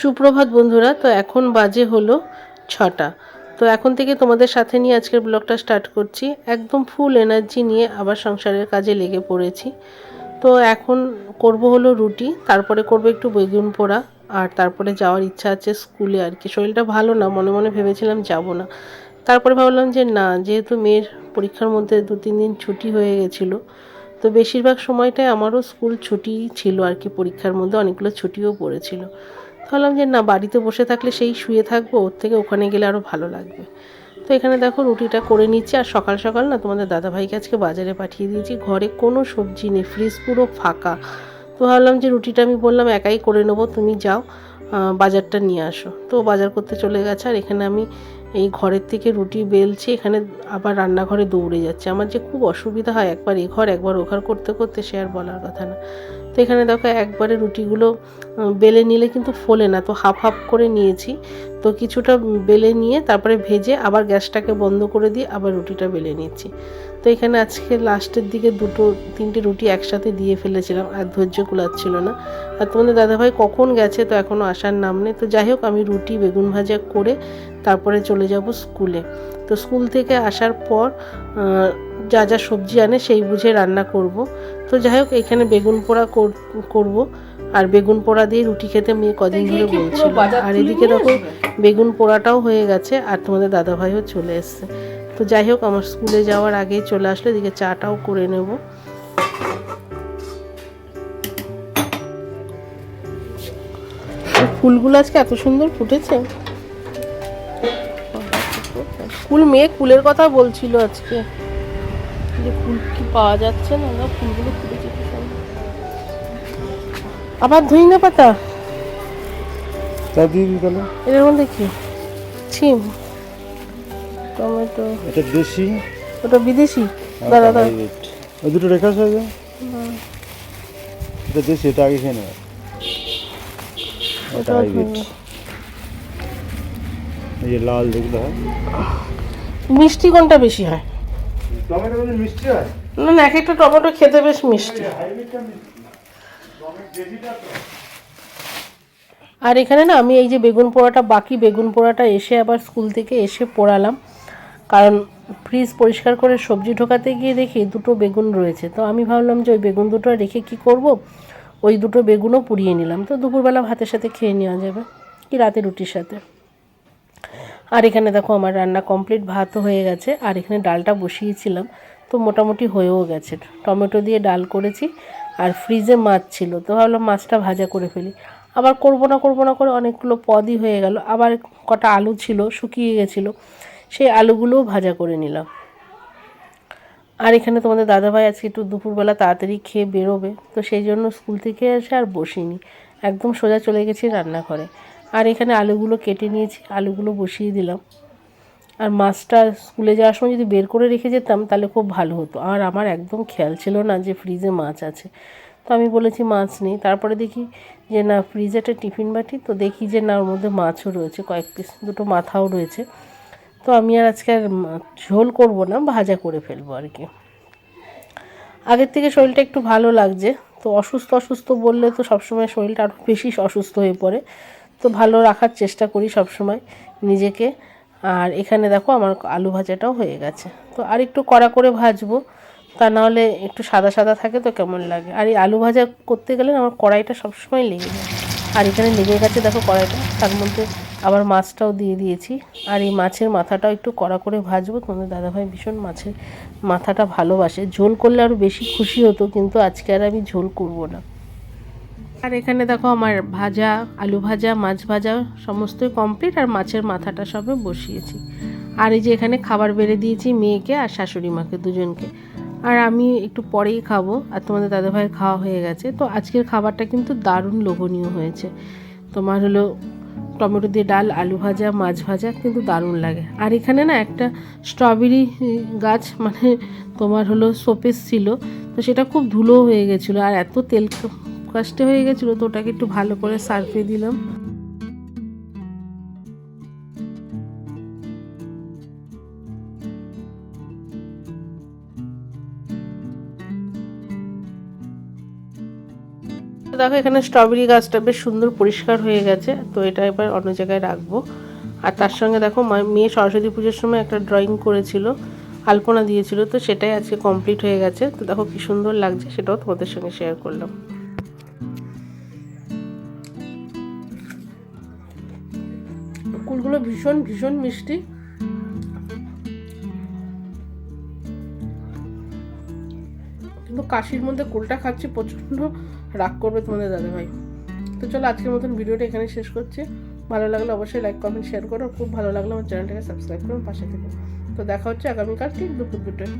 সুপ্রভাত বন্ধুরা, তো এখন বাজে হলো ছটা। তো এখন থেকে তোমাদের সাথে নিয়ে আজকের ব্লগটা স্টার্ট করছি। একদম ফুল এনার্জি নিয়ে আবার সংসারের কাজে লেগে পড়েছি। তো এখন করব হলো রুটি, তারপরে করব একটু বেগুন পোড়া, আর তারপরে যাওয়ার ইচ্ছা আছে স্কুলে আর কি। শরীরটা ভালো না, মনে মনে ভেবেছিলাম যাব না। তারপরে ভাবলাম যে না, যেহেতু মেয়ের পরীক্ষার মধ্যে দু তিন দিন ছুটি হয়ে গেছিল, তো বেশিরভাগ সময়টাই আমারও স্কুল ছুটি ছিল আর কি, পরীক্ষার মধ্যে অনেকগুলো ছুটিও পড়েছিল। ভাবলাম যে না, বাড়িতে বসে থাকলে সেই শুয়ে থাকব, ওর থেকে ওখানে গেলে আরও ভালো লাগবে। তো এখানে দেখো রুটিটা করে নিচ্ছি, আর সকাল সকাল না তোমাদের দাদাভাইকে আজকে বাজারে পাঠিয়ে দিয়েছি। ঘরে কোনো সবজি নেই ফ্রিজ পুরো ফাঁকা। তো ভাবলাম যে রুটিটা আমি বললাম, একাই করে নেব, তুমি যাও বাজারটা নিয়ে আসো। তো বাজার করতে চলে গেছে, আর এখানে আমি এই ঘরের থেকে রুটি বেলছি, এখানে আবার রান্নাঘরে দৌড়ে যাচ্ছে। আমার যে খুব অসুবিধা হয় একবার এ ঘর, একবার ও ঘর করতে করতে, সে আর বলার কথা না। তো এখানে দেখো একবারে রুটিগুলো বেলে নিলে কিন্তু ফোলে না। তো হাফ হাফ করে নিয়েছি। তো কিছুটা বেলে নিয়ে তারপরে ভেজে আবার গ্যাসটাকে বন্ধ করে দিয়ে আবার রুটিটা বেলে নিচ্ছি। তো এখানে আজকে লাস্টের দিকে দুটো, তিনটে রুটি একসাথে দিয়ে ফেলেছিলাম, আর ধৈর্য কুলাচ্ছিল না। আর তোমাদের দাদাভাই কখন গেছে তো এখনও আসার নাম নেই। তো যাই হোক, আমি রুটি, বেগুন ভাজা করে তারপরে চলে যাব স্কুলে। তো স্কুল থেকে আসার পর যা যা সবজি আনে সেই বুঝে রান্না করব। তো যাই হোক এখানে বেগুন পোড়া কর- করব। আর বেগুন পোড়া দিয়ে রুটি খেতে মেয়ে কদিন ধরে বলছিল। আর এদিকে দেখো বেগুন পোড়াটাও হয়ে গেছে আর তোমাদের দাদাভাইও চলে এসছে। তো যাই হোক আমার স্কুলে যাওয়ার আগেই চলে আসলে এদিকে চাটাও করে নেব। ফুলগুলো আজকে এত সুন্দর ফুটেছে। ফুল মেয়ে কুলের কথা বলছিল আজকে। যে ফুল কি পাওয়া যাচ্ছে না না ফুলগুলো সুন্দর। আবার ধইনা পাতা? তা দিয়ে দিই তাহলে। এর মধ্যে কি ছিম। টমেটো। এটা দেশি? ওটা বিদেশি? দাঁড়া দাঁড়া হাইব্রিড ওই দুটো রেখা আছে এটা দেশি এটা আগে খেয়ে নেবে। এটা হাইব্রিড এই যে লাল যেগুলো হয়। মিষ্টি কোনটা বেশি হয়? টমেটো মিষ্টি হয়? না না এক একটা টমেটো খেতে বেশ মিষ্টি। আর এখানে না আমি এই যে বেগুন পোড়াটা বাকি বেগুন পোড়াটা এসে আবার স্কুল থেকে এসে পোড়ালাম। কারণ ফ্রিজ পরিষ্কার করে সবজি ঢোকাতে গিয়ে দেখি দুটো বেগুন রয়েছে। তো আমি ভাবলাম যে ওই বেগুন দুটো রেখে কি করব? ওই দুটো বেগুনও পুড়িয়ে নিলাম। তো দুপুরবেলা ভাতের সাথে খেয়ে নেওয়া যাবে। কি রাতে রুটির সাথে? আর এখানে দেখো আমার রান্না কমপ্লিট ভাতও হয়ে গেছে, আর এখানে ডালটা বসিয়েছিলাম, তো মোটামুটি হয়েও গেছে। টমেটো দিয়ে ডাল করেছি, আর ফ্রিজে মাছ ছিল, তো ভাবলাম মাছটা ভাজা করে ফেলি। আবার করব না করব না করে অনেকগুলো পদই হয়ে গেল, আবার কটা আলু ছিল, শুকিয়ে গেছিল, সেই আলুগুলোও ভাজা করে নিলাম। আর এখানে তোমাদের দাদাভাই আজকে একটু দুপুরবেলা তাড়াতাড়ি খেয়ে বেরোবে, তো সেই জন্য স্কুল থেকে এসে আর বসিনি, একদম সোজা চলে গেছি রান্নাঘরে। আর এখানে আলুগুলো কেটে নিয়েছি, আলুগুলো বসিয়ে দিলাম। আর মাছটা স্কুলে যাওয়ার সময় যদি বের করে রেখে যেতাম, তাহলে খুব ভালো হতো। আর আমার একদম খেয়াল ছিল না যে ফ্রিজে মাছ আছে। তো আমি বলেছি, মাছ নেই। তারপরে দেখি যে, না, ফ্রিজে একটা টিফিন বাটি। তো দেখি যে, না, ওর মধ্যে মাছও রয়েছে, কয়েক পিস, দুটো মাথাও রয়েছে। তো আমি আর আজকে আর ঝোল করব না, ভাজা করে ফেলব আর কি। আগের থেকে শরীরটা একটু ভালো লাগছে, তো অসুস্থ অসুস্থ বললে তো সবসময় শরীরটা আরও বেশি অসুস্থ হয়ে পড়ে। তো ভালো রাখার চেষ্টা করি সব সময় নিজেকে। আর এখানে দেখো আমার আলু ভাজাটাও হয়ে গেছে। তো আর একটু কড়া করে ভাজবো, তা নাহলে একটু সাদা সাদা থাকে তো কেমন লাগে। আর এই আলু ভাজা করতে গেলে আমার কড়াইটা সবসময় লেগে যায়। আর এখানে লেগে গেছে দেখো কড়াইটা, তার মধ্যে আবার মাছটাও দিয়ে দিয়েছি। আর এই মাছের মাথাটাও একটু কড়া করে ভাজবো, তোমাদের দাদাভাই ভীষণ মাছের মাথাটা ভালোবাসে। ঝোল করলে আরও বেশি খুশি হতো, কিন্তু আজকে আর আমি ঝোল করব না। আর এখানে দেখো আমার ভাজা, আলু ভাজা, মাছ ভাজা, সমস্তই কমপ্লিট আর মাছের মাথাটা সবে বসিয়েছি। আর এই যে এখানে খাবার বেড়ে দিয়েছি মেয়েকে আর শাশুড়ি মাকে দুজনকে। আর আমি একটু পরেই খাব আর তোমাদের দাদাভাইয়ের খাওয়া হয়ে গেছে। তো আজকের খাবারটা কিন্তু দারুণ লোভনীয় হয়েছে। তোমার হলো টমেটো দিয়ে ডাল, আলু ভাজা, মাছ ভাজা কিন্তু দারুণ লাগে। আর এখানে না একটা স্ট্রবেরি গাছ মানে তোমার হলো শোপিস ছিল। তো সেটা খুব ধুলো হয়ে গেছিল আর এত তেল কাস্টে হয়ে গেছিল, তো ওটাকে একটু ভালো করে সার্ফে দিলাম। দেখো, এখানে স্ট্রবেরি গাছটা বেশ সুন্দর পরিষ্কার হয়ে গেছে, তো এটা এবার অন্য জায়গায় রাখব। আর তার সঙ্গে দেখো মেয়ে সরস্বতী পুজোর সময় একটা ড্রয়িং করেছিল, আলপনা দিয়েছিল, তো সেটাই আজকে কমপ্লিট হয়ে গেছে। তো দেখো, কি সুন্দর লাগছে, সেটাও তোমাদের সঙ্গে শেয়ার করলাম। কুলগুলো ভীষণ ভীষণ মিষ্টি? কিন্তু কাশির মধ্যে কুলটা খাচ্ছি, প্রচণ্ড রাগ করবে তোমাদের দাদা ভাই তো চলো আজকের মতন ভিডিওটা এখানে শেষ করছি। ভালো লাগলে অবশ্যই লাইক কমেন্ট শেয়ার করো। খুব ভালো লাগলে আমার চ্যানেলটাকে সাবস্ক্রাইব করো, পাশে থেকে। তো দেখা হচ্ছে আগামীকাল ঠিক দুপুর দুটোয়।